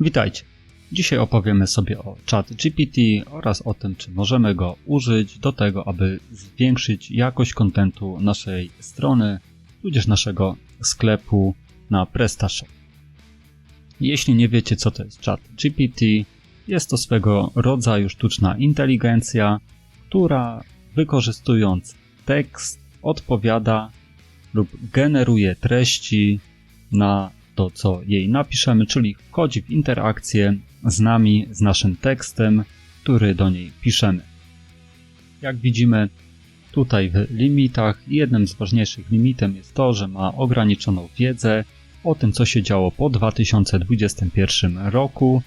Witajcie. Dzisiaj opowiemy sobie o ChatGPT oraz o tym, czy możemy go użyć do tego, aby zwiększyć jakość kontentu naszej strony, tudzież naszego sklepu na PrestaShop. Jeśli nie wiecie, co to jest ChatGPT, jest to swego rodzaju sztuczna inteligencja, która wykorzystując tekst odpowiada lub generuje treści na to, co jej napiszemy, czyli wchodzi w interakcję z nami, z naszym tekstem, który do niej piszemy. Jak widzimy tutaj w limitach, jednym z ważniejszych limitem jest to, że ma ograniczoną wiedzę o tym, co się działo po 2021 roku,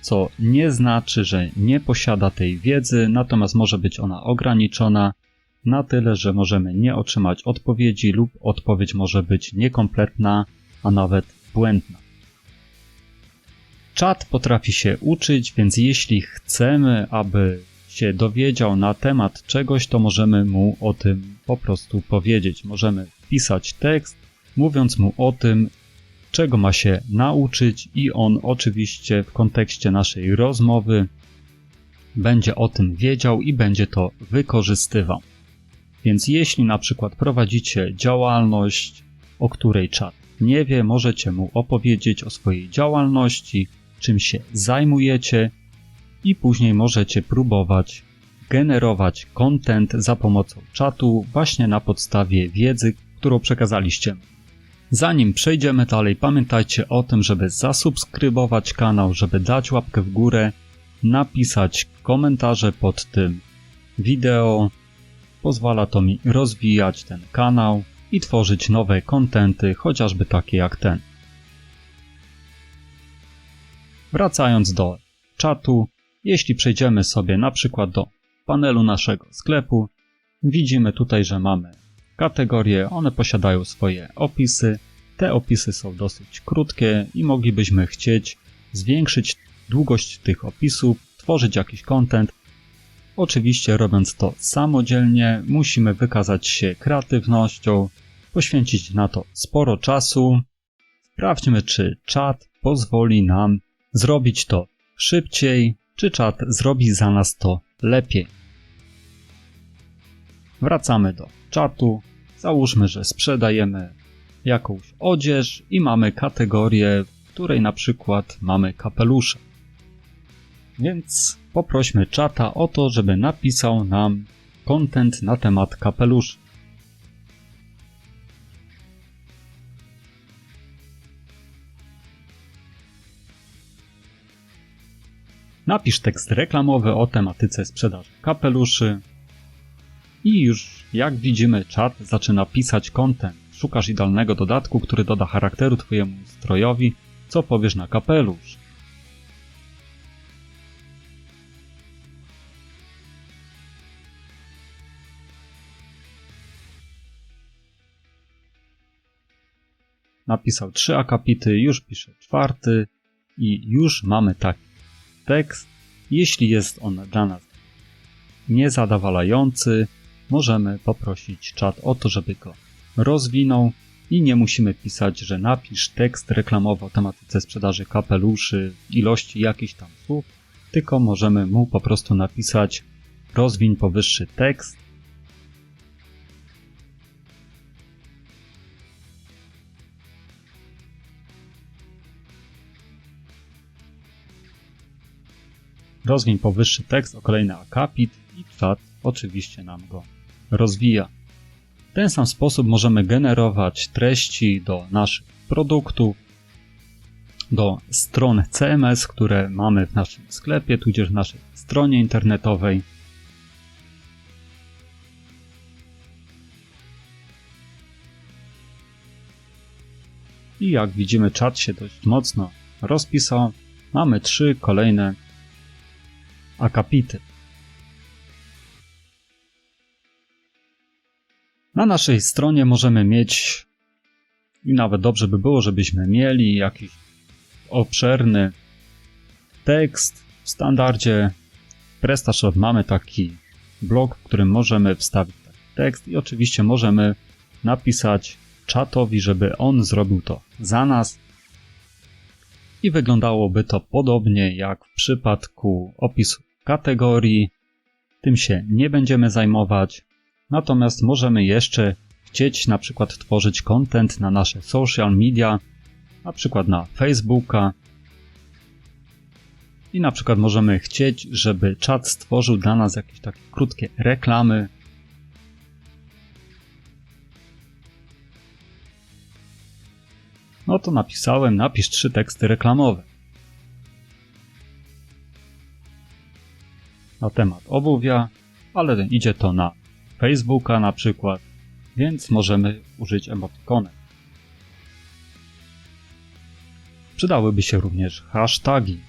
co nie znaczy, że nie posiada tej wiedzy, natomiast może być ona ograniczona na tyle, że możemy nie otrzymać odpowiedzi lub odpowiedź może być niekompletna, a nawet błędna. Czat potrafi się uczyć, więc jeśli chcemy, aby się dowiedział na temat czegoś, to możemy mu o tym po prostu powiedzieć. Możemy wpisać tekst, mówiąc mu o tym, czego ma się nauczyć, i on oczywiście w kontekście naszej rozmowy będzie o tym wiedział i będzie to wykorzystywał. Więc jeśli na przykład prowadzicie działalność, o której czat nie wie, możecie mu opowiedzieć o swojej działalności, czym się zajmujecie i później możecie próbować generować content za pomocą czatu właśnie na podstawie wiedzy, którą przekazaliście. Zanim przejdziemy dalej, pamiętajcie o tym, żeby zasubskrybować kanał, żeby dać łapkę w górę, napisać komentarze pod tym wideo. Pozwala to mi rozwijać ten kanał i tworzyć nowe kontenty, chociażby takie jak ten. Wracając do czatu, jeśli przejdziemy sobie na przykład do panelu naszego sklepu, widzimy tutaj, że mamy kategorie, one posiadają swoje opisy. Te opisy są dosyć krótkie i moglibyśmy chcieć zwiększyć długość tych opisów, tworzyć jakiś content. Oczywiście robiąc to samodzielnie, musimy wykazać się kreatywnością, poświęcić na to sporo czasu. Sprawdźmy, czy czat pozwoli nam zrobić to szybciej, czy czat zrobi za nas to lepiej. Wracamy do czatu. Załóżmy, że sprzedajemy jakąś odzież i mamy kategorię, w której na przykład mamy kapelusze. Więc poprośmy czata o to, żeby napisał nam content na temat kapeluszy. Napisz tekst reklamowy o tematyce sprzedaży kapeluszy. I już, jak widzimy, czat zaczyna pisać content. Szukasz idealnego dodatku, który doda charakteru Twojemu strojowi. Co powiesz na kapelusz? Napisał trzy akapity, już pisze czwarty i już mamy taki tekst. Jeśli jest on dla nas niezadowalający, możemy poprosić czat o to, żeby go rozwinął i nie musimy pisać, że napisz tekst reklamowy o tematyce sprzedaży kapeluszy ilości jakichś tam słów, tylko możemy mu po prostu napisać rozwiń powyższy tekst Rozwiń powyższy tekst o kolejny akapit i czat oczywiście nam go rozwija. W ten sam sposób możemy generować treści do naszych produktów, do stron CMS, które mamy w naszym sklepie, tudzież w naszej stronie internetowej. I jak widzimy, czat się dość mocno rozpisał. Mamy trzy kolejne akapity. Na naszej stronie możemy mieć, i nawet dobrze by było, żebyśmy mieli jakiś obszerny tekst. W standardzie PrestaShop mamy taki blok, w którym możemy wstawić tekst i oczywiście możemy napisać czatowi, żeby on zrobił to za nas. i wyglądałoby to podobnie jak w przypadku opisu kategorii. Tym się nie będziemy zajmować. Natomiast możemy jeszcze chcieć na przykład tworzyć content na nasze social media, na przykład na Facebooka. I na przykład możemy chcieć, żeby czat stworzył dla nas jakieś takie krótkie reklamy. No to napisałem, napisz trzy teksty reklamowe. Na temat obuwia, ale idzie to na Facebooka na przykład, więc możemy użyć emotikonek. Przydałyby się również hasztagi.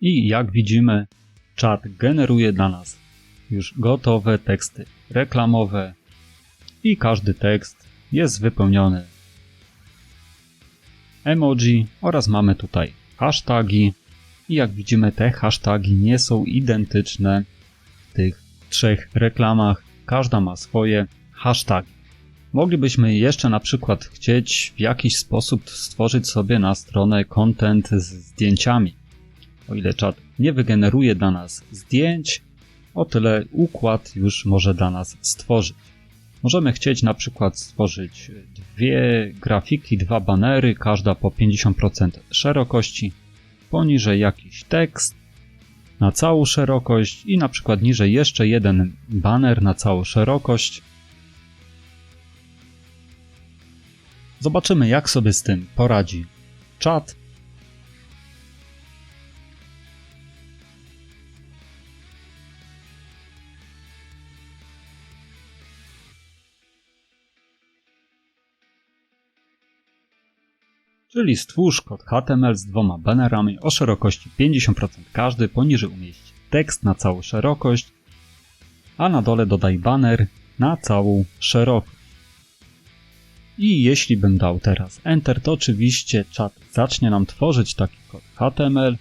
I jak widzimy, czat generuje dla nas już gotowe teksty reklamowe i każdy tekst jest wypełniony emoji oraz mamy tutaj hasztagi i jak widzimy te hasztagi nie są identyczne w tych trzech reklamach, każda ma swoje hasztagi. Moglibyśmy jeszcze na przykład chcieć w jakiś sposób stworzyć sobie na stronę content z zdjęciami. O ile czat nie wygeneruje dla nas zdjęć, o tyle układ już może dla nas stworzyć. Możemy chcieć na przykład stworzyć dwie grafiki, dwa banery, każda po 50% szerokości, poniżej jakiś tekst na całą szerokość i na przykład niżej jeszcze jeden baner na całą szerokość. Zobaczymy jak sobie z tym poradzi czat. Czyli stwórz kod HTML z dwoma banerami o szerokości 50% każdy, poniżej umieść tekst na całą szerokość, a na dole dodaj baner na całą szerokość. I jeśli bym dał teraz Enter, to oczywiście czat zacznie nam tworzyć taki kod HTML,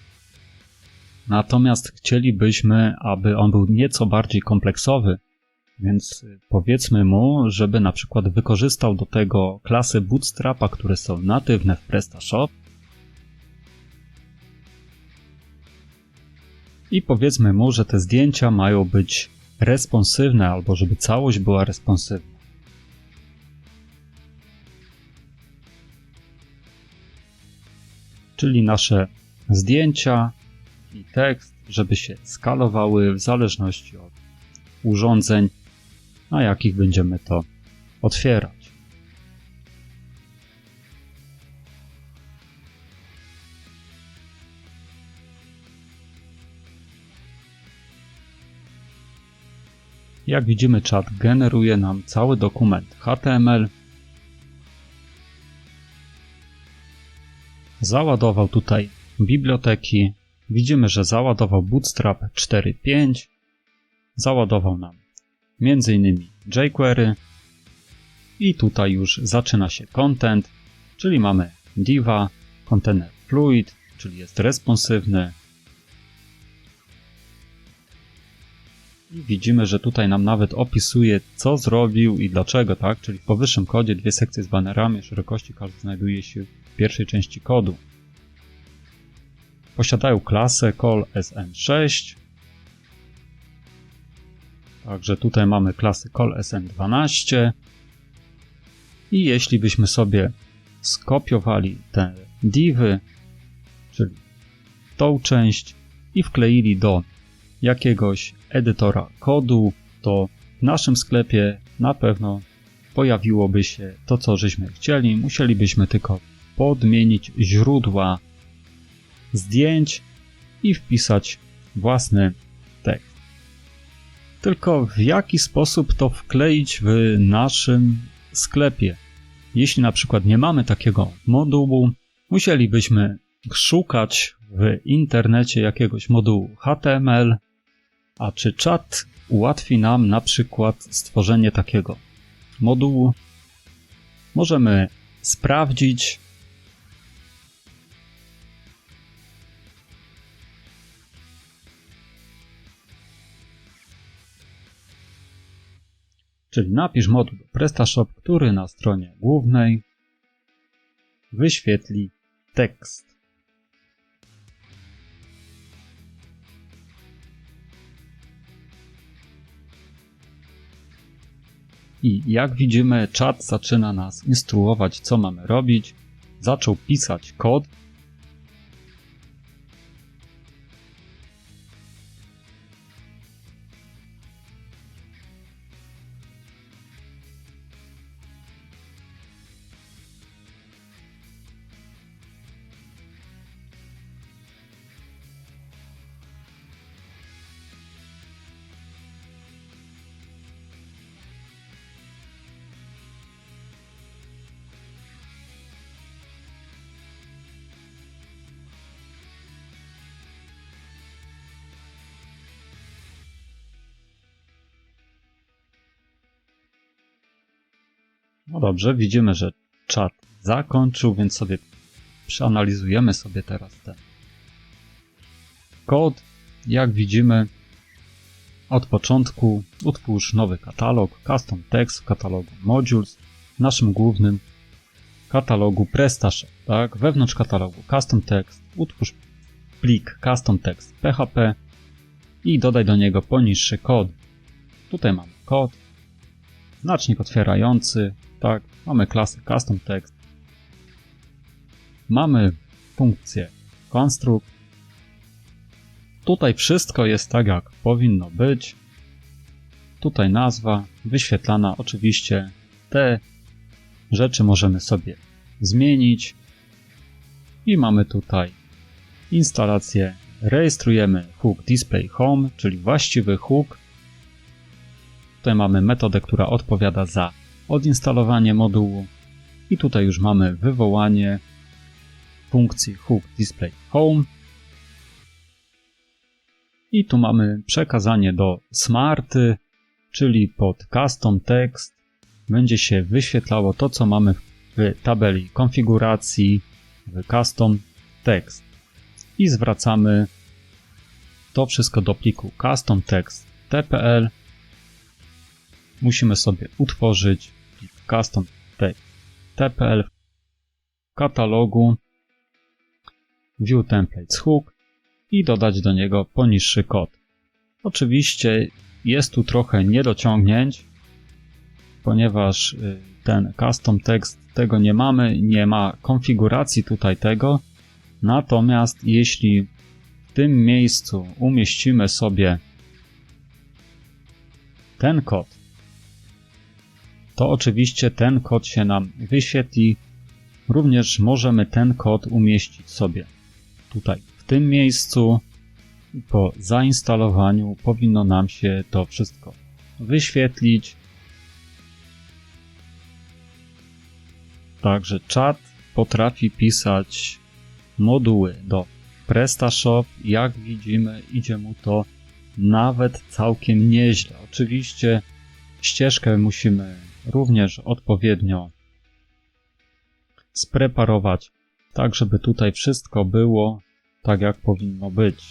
natomiast chcielibyśmy, aby on był nieco bardziej kompleksowy, więc powiedzmy mu, żeby na przykład wykorzystał do tego klasy Bootstrapa, które są natywne w PrestaShop. I powiedzmy mu, że te zdjęcia mają być responsywne, albo żeby całość była responsywna. Czyli nasze zdjęcia i tekst, żeby się skalowały w zależności od urządzeń, na jakich będziemy to otwierać. Jak widzimy, czat generuje nam cały dokument HTML. Załadował tutaj biblioteki. Widzimy, że załadował Bootstrap 4.5. Załadował nam innymi jQuery i tutaj już zaczyna się content, czyli mamy diva, container fluid, czyli jest responsywny. I widzimy, że tutaj nam nawet opisuje, co zrobił i dlaczego, tak? Czyli w powyższym kodzie dwie sekcje z banerami szerokości każdy znajduje się w pierwszej części kodu. Posiadają klasę call sn6, Także tutaj mamy klasy callSN12 i jeśli byśmy sobie skopiowali te divy, czyli tą część i wkleili do jakiegoś edytora kodu, to w naszym sklepie na pewno pojawiłoby się to, co żeśmy chcieli. Musielibyśmy tylko podmienić źródła zdjęć i wpisać własny. Tylko w jaki sposób to wkleić w naszym sklepie? Jeśli na przykład nie mamy takiego modułu, musielibyśmy szukać w internecie jakiegoś modułu HTML, a czy czat ułatwi nam na przykład stworzenie takiego modułu? Możemy sprawdzić Czyli napisz moduł PrestaShop, który na stronie głównej wyświetli tekst. I jak widzimy, czat zaczyna nas instruować, co mamy robić. Zaczął pisać kod, No dobrze, widzimy, że czat zakończył, więc sobie przeanalizujemy sobie teraz ten kod. Jak widzimy, od początku utwórz nowy katalog, custom text w katalogu modules, w naszym głównym katalogu PrestaShop, tak? Wewnątrz katalogu custom text utwórz plik custom text PHP i dodaj do niego poniższy kod. Tutaj mamy kod, znacznik otwierający, tak, mamy klasę custom text. Mamy funkcję construct. Tutaj wszystko jest tak jak powinno być. Tutaj nazwa wyświetlana. Oczywiście te rzeczy możemy sobie zmienić. I mamy tutaj instalację. Rejestrujemy hook display home, czyli właściwy hook. Tutaj mamy metodę, która odpowiada za odinstalowanie modułu. I tutaj już mamy wywołanie funkcji hook display home. I tu mamy przekazanie do smarty, czyli pod custom text będzie się wyświetlało to, co mamy w tabeli konfiguracji w custom text. I zwracamy to wszystko do pliku custom text tpl musimy sobie utworzyć custom tpl w katalogu view templates hook i dodać do niego poniższy kod. Oczywiście jest tu trochę niedociągnięć, ponieważ y, ten custom text tego nie mamy, nie ma konfiguracji tutaj tego. Natomiast jeśli w tym miejscu umieścimy sobie ten kod, to oczywiście ten kod się nam wyświetli. Również możemy ten kod umieścić sobie tutaj w tym miejscu. Po zainstalowaniu powinno nam się to wszystko wyświetlić. Także czat potrafi pisać moduły do PrestaShop. Jak widzimy, idzie mu to nawet całkiem nieźle. Oczywiście ścieżkę musimy również odpowiednio spreparować, tak żeby tutaj wszystko było tak jak powinno być.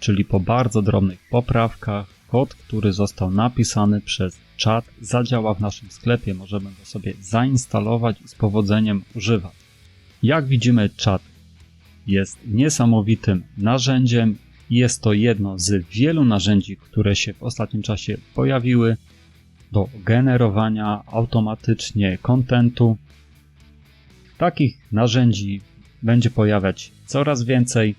Czyli po bardzo drobnych poprawkach kod, który został napisany przez czat zadziała w naszym sklepie, możemy go sobie zainstalować i z powodzeniem używać. Jak widzimy, czat jest niesamowitym narzędziem jest to jedno z wielu narzędzi, które się w ostatnim czasie pojawiły do generowania automatycznie kontentu. Takich narzędzi będzie pojawiać coraz więcej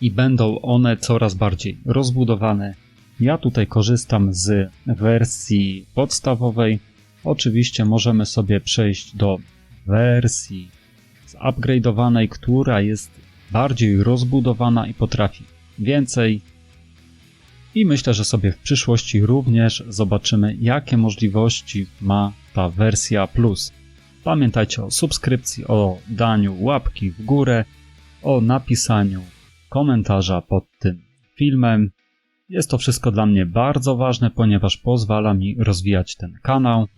i będą one coraz bardziej rozbudowane. Ja tutaj korzystam z wersji podstawowej. Oczywiście możemy sobie przejść do wersji zupgrade'owanej, która jest bardziej rozbudowana i potrafi więcej. I myślę, że sobie w przyszłości również zobaczymy, jakie możliwości ma ta wersja Plus. Pamiętajcie o subskrypcji, o daniu łapki w górę, o napisaniu komentarza pod tym filmem. Jest to wszystko dla mnie bardzo ważne, ponieważ pozwala mi rozwijać ten kanał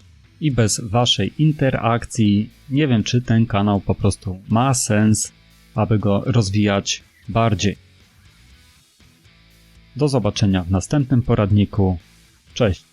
i bez Waszej interakcji nie wiem, czy ten kanał po prostu ma sens aby go rozwijać bardziej. Do zobaczenia w następnym poradniku. Cześć!